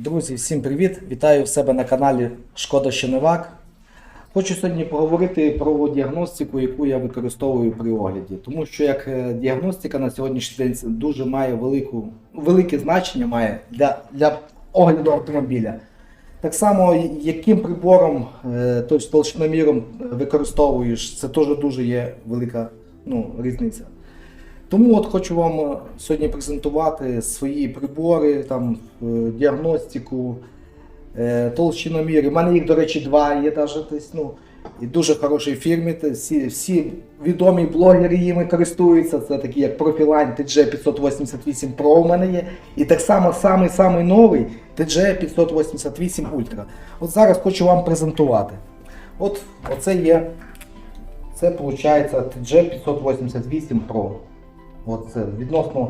Друзі, всім привіт! Вітаю в себе на каналі Шкода Щеневак. Хочу сьогодні поговорити про діагностику, яку я використовую при огляді. Тому що як е, діагностика на сьогоднішній день дуже має велику, велике значення має для, для огляду автомобіля. Так само, яким прибором, тобто толщиноміром використовуєш, це теж дуже є велика ну, різниця. Тому от хочу вам е, сьогодні презентувати свої прибори, там, е, діагностику, е, толщиноміри. У мене їх, до речі, два є тобто, ну, і дуже хорошій фірмі. Всі, всі відомі блогери їми користуються. Це такі як Profiline TG588 Pro у мене є. І так само самий самий новий TG588 Ultra. От зараз хочу вам презентувати. От оце є. Це виходить TG588 Pro. От це відносно,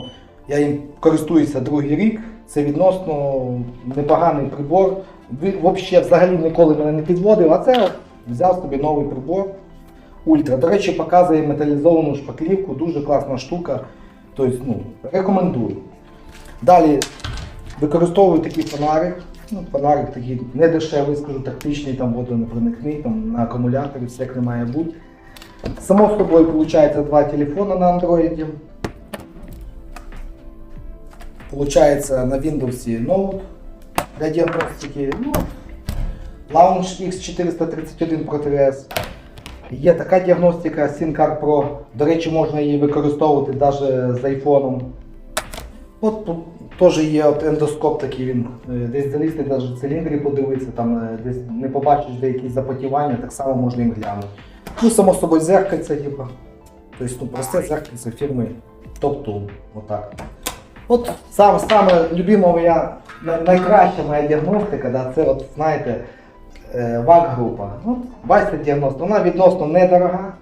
я їм користуюся другий рік. Це відносно непоганий прибор. Взагалі взагалі ніколи мене не підводив, а це взяв собі новий прибор. Ультра. До речі, показує металізовану шпаклівку, дуже класна штука. Тобто, ну, рекомендую. Далі використовую такий фонарик. Ну, фонарик такий не дешевий, скажу, тактичний, там водонепроникний, там на акумуляторі, все як не має бути. Само собою виходить два телефона на андроиді. Получается на Windows ноут для діагностики. Ну, Launch X431 Pro TVS. Є така діагностика SynCar Pro. До речі, можна її використовувати навіть з айфоном. От тут теж є от ендоскоп такий, він е, десь залізти, навіть в циліндрі подивитися, там е, десь не побачиш де якісь запотівання, так само можна їм глянути. Ну, само собою, зеркальце, типу. Тобто, ну, просте зеркальце фірми Top Tool. Отак. От сам, саме любима моя, найкраща моя діагностика, да, це от, знаєте, е, ВАК-група. Бачите діагностика, вона відносно недорога.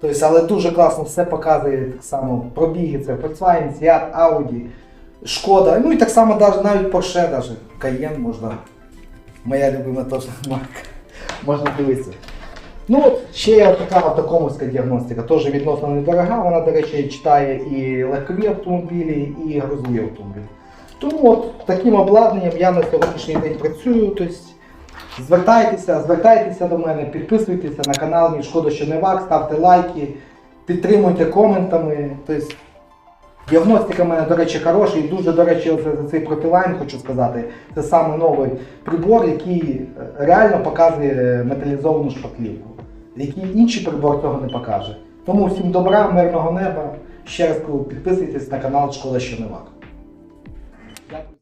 Тобто, але дуже класно все показує так само пробіги, це Volkswagen, Seat, Audi, Шкода, ну і так само навіть Porsche, даже, Cayenne можна. Моя любима теж марка. Можна дивитися. Ну, от ще така от діагностика, теж відносно недорога. Вона, до речі, читає і легкові автомобілі, і грузові автомобілі. Тому от таким обладнанням я на сьогоднішній день працюю. Тобто, звертайтеся, звертайтеся до мене, підписуйтеся на канал мій Шкода Щеневак, ставте лайки, підтримуйте коментами. Тобто, Діагностика в мене, до речі, хороша і дуже, до речі, за цей профілайн хочу сказати. Це саме новий прибор, який е, реально показує металізовану шпаклівку, який інший прибор цього не покаже. Тому всім добра, мирного неба. Ще раз підписуйтесь на канал Школа Щеневак. Дякую.